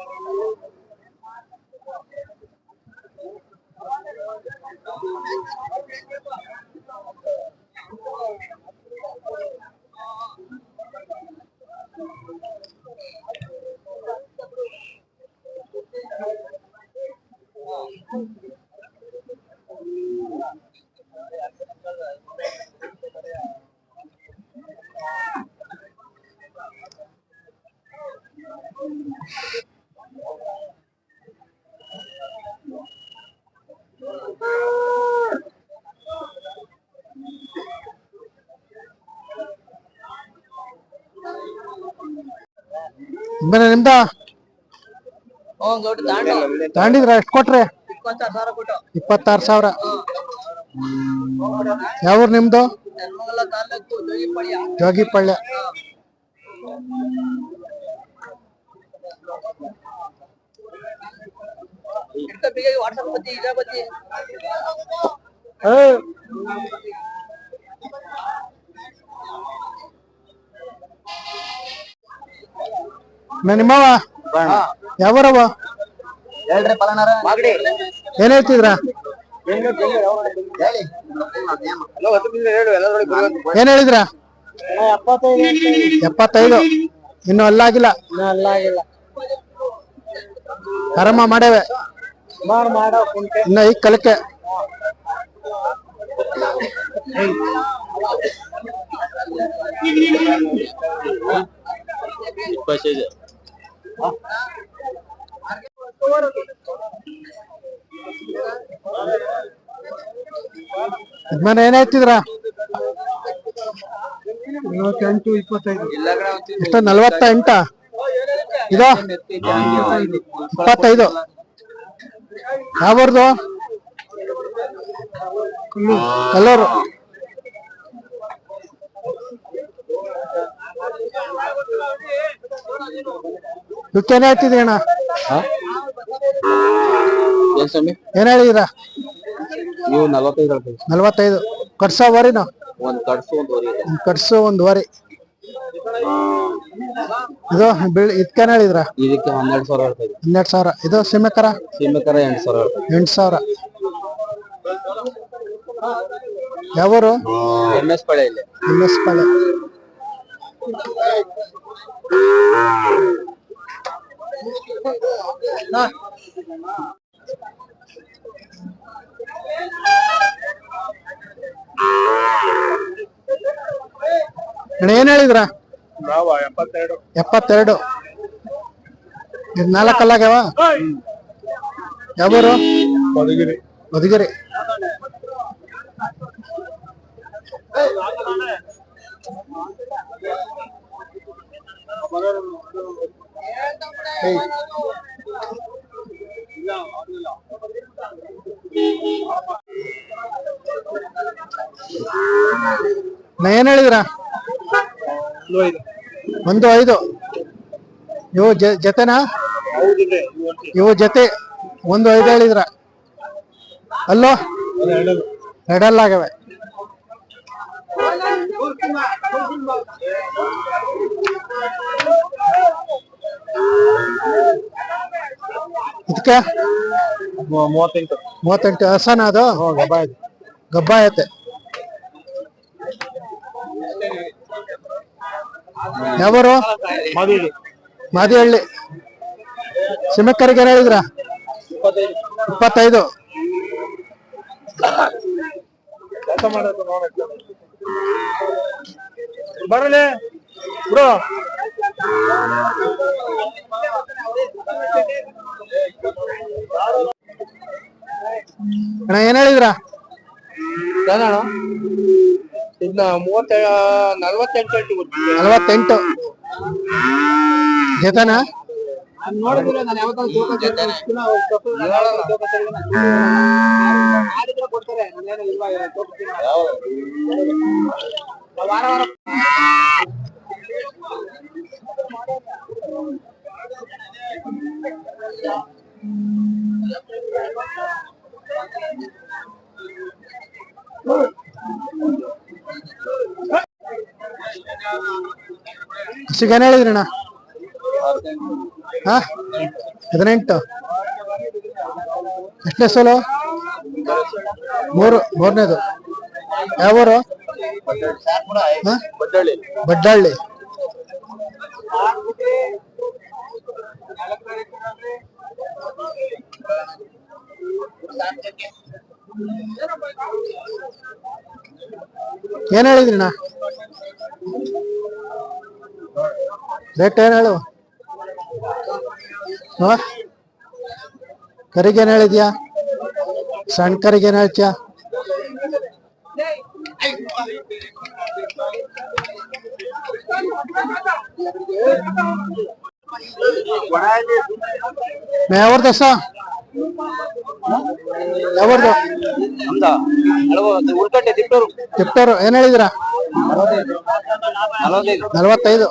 Thank you. ಬನ್ನಿ ನಿಮ್ದ? ತಗೊಂಡಿದ್ರ ಎಷ್ಟ್ ಕೊಟ್ರಿ? ಇಪ್ಪತ್ತಾರು ಸಾವಿರ. ಯಾವ ಯಾವ್ರು ನಿಮ್ದು? ಜೋಗಿಪಳ್ಳಿ. ವಾಟ್ಸಪ್ ನಿಮ್ಮವ ಯಾವರವ ಏನ್ ಹೇಳ್ತಿದ್ರ? ಹೇಳಿ ಏನ್ ಹೇಳಿದ್ರ? ಎಪ್ಪತ್ತೈದು. ಇನ್ನು ಅಲ್ಲಾಗಿಲ್ಲ. ಆರಾಮ ಮಾಡೇವೆ ಇನ್ನ ಈ ಕಲಿಕೆ. ಇಪ್ಪತ್ತೈದು. ಯಜಮಾನ ಏನ್ ಹೇಳ್ತಿದ್ರ ನಲವತ್ತೆಂಟು ಇಪ್ಪತ್ತೈದು. ಎಷ್ಟ ನಲವತ್ತ ಎಂಟ ಇದು? ಇಪ್ಪತ್ತೈದು. ಯಾವ್ದು ಕಲ್ಲೂರು. ಇವಕ್ಕೇನ್ ಹೇಳ್ತಿದ್ರಿ ಅಣ್ಣ. ಏನ್ ಸ್ವಾಮಿ? ಏನ್ ಹೇಳಿದ್ರ? ನೀವು ನಲವತ್ತೈದು ಹೇಳ್ತೀವಿ ನಲ್ವತ್ತೈದು. ಕಟ್ಸೋ ವರಿನ? ಒಂದ್ ಕಡ್ಸು ಒಂದ್ ವರಿ ಇದೆ. ಕಟ್ಸು ಒಂದ್ ವರಿ. ಇದು ಬೆಳ್ ಇದಕ್ಕೇನ್ ಹೇಳಿದ್ರ? ಇದಕ್ಕೆ ಹನ್ನೆರಡು ಸಾವಿರ ಹೇಳ್ತೀವಿ ಹನ್ನೆರಡು ಸಾವಿರ. ಇದು ಸಿಮೆಕರ ಸೀಮೆಕರ ಎಂಟು ಸಾವಿರ ಹೇಳ್ತೀವಿ ಎಂಟು ಸಾವಿರ. ಯಾವರು? ಎಂ ಎಸ್ ಪಳೆ ಇಲ್ಲಿ ಎಂ ಎಸ್ ಪಾಳೆ ಅಣ್ಣ ಏನ್ ಹೇಳಿದ್ರ? ಎಪ್ಪತ್ತೆರಡು. ಇದ್ ನಾಲ್ಕಲ್ಲಾಗ್ಯಾವ ಯಾವರು? ಮಧುಗಿರಿ. ಮಧುಗಿರಿ. ನಾ ಏನ್ ಹೇಳಿದ್ರ? ಒಂದು ಐದು. ಇವು ಜತೆನಾ? ಇವು ಜೊತೆ. ಒಂದು ಐದು ಹೇಳಿದ್ರ? ಅಲ್ಲೋ? ಎರಡಲ್ಲಾಗವೆ ಇದಕ್ಕೆ? ಮೂವತ್ತೆಂಟು. ಮೂವತ್ತೆಂಟು ಹಸನ ಅದು? ಗಬ್ಬ ಐತೆ ಗಬ್ಬ ಐತೆ ಯಾವರು? ಮಾದಿಹಳ್ಳಿ. ಸಿಮಕ್ಕರಿಗೆ ಏನ್ ಹೇಳಿದ್ರ? ಇಪ್ಪತ್ತೈದು. ಬರಲಿ. ಬ್ರೋ. ಅಣ್ಣ ಏನ್ ಹೇಳಿದ್ರ? ಇದನ್ನ ಮೂವತ್ತ ನಲ್ವತ್ತೆಂಟು ಹೇಳ್ತೀವಿ ನಲವತ್ತೆಂಟು. ಜೊತೆನಾ ನೋಡಿದ್ರೆ ನಾನು ಯಾವತ್ತಾದ್ರು ಮಾಡಿದ್ರೆ ಕೊಡ್ತಾರೆ. ನಾನೇನು ಇಲ್ವಾ ತೋರಿಸ್ತೀನಿ ವಾರ ವಾರ ಏನ್ ಹೇಳಿದ್ರಿ ಅಣ್ಣ? ಹಾ? ಹದಿನೆಂಟು. ಎಷ್ಟನೇ ಸಲ? ಮೂರು ಮೂರನೇದು. ಯಾವೂರು ಹಾ? ಬಡ್ಡಳ್ಳಿ. ಏನ್ ಹೇಳಿದ್ರಿಣ್ಣ ರೇಟ್ ಏನ್ ಹೇಳು? ಹಾ? ಕರಿಗೆ ಏನ್ ಹೇಳಿದ್ಯಾ ಸಣ್ಣ ಕರಿಗೆ ಏನ್ ಹೇಳ್ತೀಯಾ ಯಾವ್ದು ಸ ಯಾವ್ದು ಉಳ್ಕಟ್ಟೆ ತಿಪ್ಪೂರು ತಿಪ್ಟೂರು ಏನ್ ಹೇಳಿದಿರ ನಲವತ್ತೈದು ನಲವತ್ತೈದು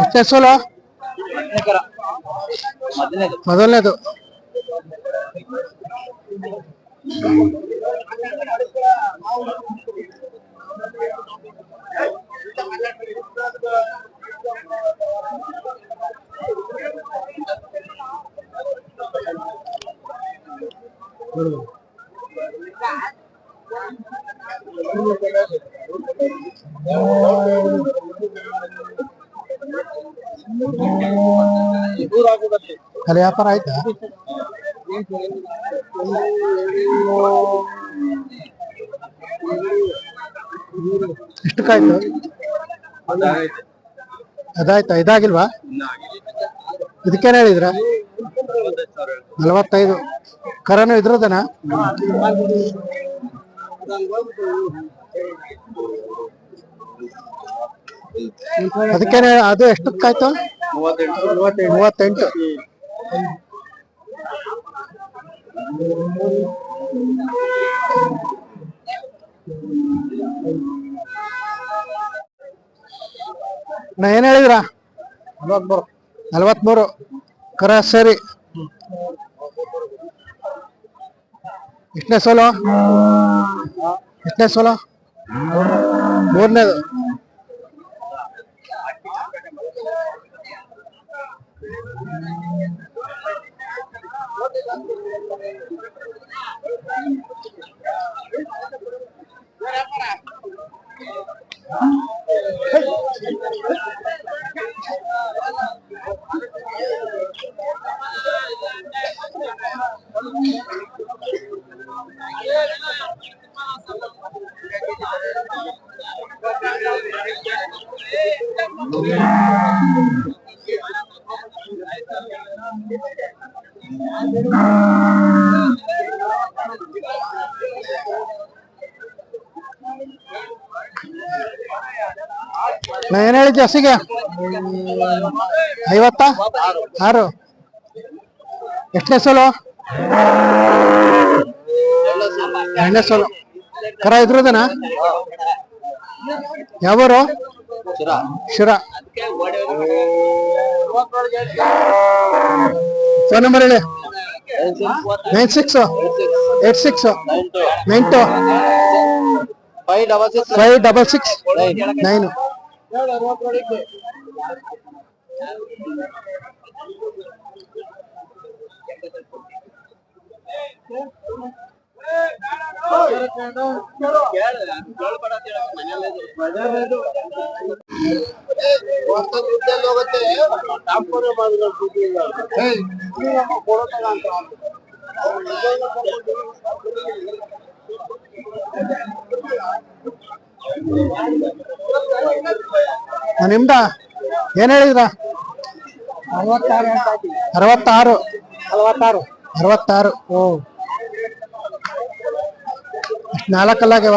ಎಷ್ಟೇ ಸೋಲು ಎಕರ ಮೊದಲನೇದು ಅಲ್ಲಿ ವ್ಯಾಪಾರ ಆಯ್ತಾ? ಎಷ್ಟಕ್ಕಾಯ್ತು? ಅದಾಯ್ತಾ. ಇದಾಗಿಲ್ವಾ? ಇದಕ್ಕೇನ್ ಹೇಳಿದ್ರ? ನಲವತ್ತೈದು. ಕರನು ಇದ್ರದನ? ಅದಕ್ಕೇನೆ ಅದು ಎಷ್ಟಕ್ಕಾಯ್ತು? ಮೂವತ್ತೆಂಟು. ನಾ ಏನ್ ಹೇಳಿದ್ರ? ನಲವತ್ಮೂರು. ಕರ ಸರಿ. ಎಷ್ಟನೇ ಸೋಲು? ಎಷ್ಟನೇ ಸೋಲು? ಮೂರನೇದು. ನಾ ಏನ್ ಹೇಳಿದ್ದೆ ಹಸಿಗೆ? ಐವತ್ತ? ಆರು. ಎಷ್ಟನೇ ಸೋಲು? ಎರಡನೇ ಸೋಲು. ಕರ ಇದ್ರದನ? ಯಾವರು? ಶಿರ? ಫೋನ್ ನಂಬರ್ ಹೇಳಿ. Nine six eight six nine two. Five double six five double six nine. ನಿಮ್ದ? ಏನ್ ಹೇಳಿದ್ರ? ಅರವತ್ತಾರು ಅರವತ್ತಾರು. ಅರವತ್ತಾರು. ಓ. ನಾಲ್ಕಲ್ಲಾಗ್ಯವ?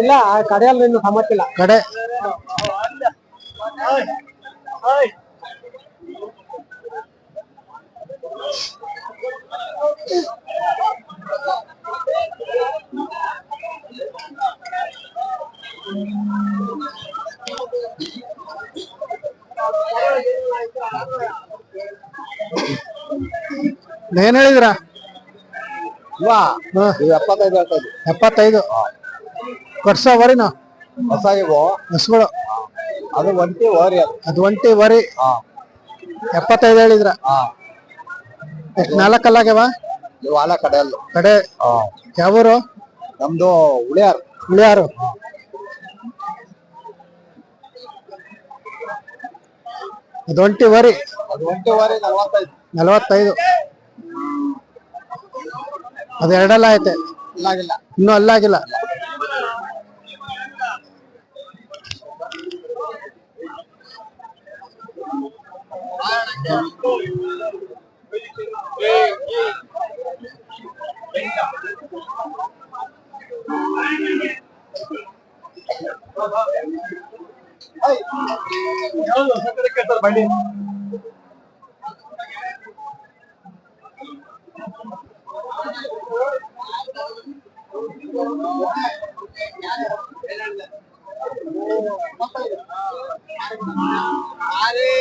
ಇಲ್ಲ ಕಡೆಯಲ್ಲಿ ಇನ್ನು ಸಮತ್ತಿಲ್ಲ ಕಡೆ? ಏನ್ ಹೇಳಿದ್ರ? ಹಾ ಇದು ಎಪ್ಪತ್ತೈದು ಹೇಳ್ತಾ ಇದ್ವಿ ಎಪ್ಪತ್ತೈದು ವರ್ಷ ವರಿನ? ಹೊಸ ಇವು. ಹಸುಗಳು. ಅದು ಒಂಟಿ ಓರಿ ಅದು. ಅದು ಒಂಟಿ ವರಿ ಹಾ. ಎಪ್ಪತ್ತೈದು ಹೇಳಿದ್ರ? ಹಾ. ಎಷ್ಟು ನಾಲ್ಕಲ್ಲಾಗ್ಯವ ಇವು ಹಾಲ ಕಡೆಯಲ್ಲು ಕಡೆ. ಹಾ. ಯಾವೂರು? ನಮ್ದು ಉಳಿಯಾರ್. ಉಳಿಯಾರು. ಅದು ಒಂಟಿ ವರಿ ಅದು ಒಂಟಿ ಓರಿ ನಲವತ್ತೈದು. ನಲವತ್ತೈದು. ಅದು ಎರಡಲ್ಲ ಐತೆ ಇನ್ನು ಅಲ್ಲಾಗಿಲ್ಲ ಬಂಡಿ అరే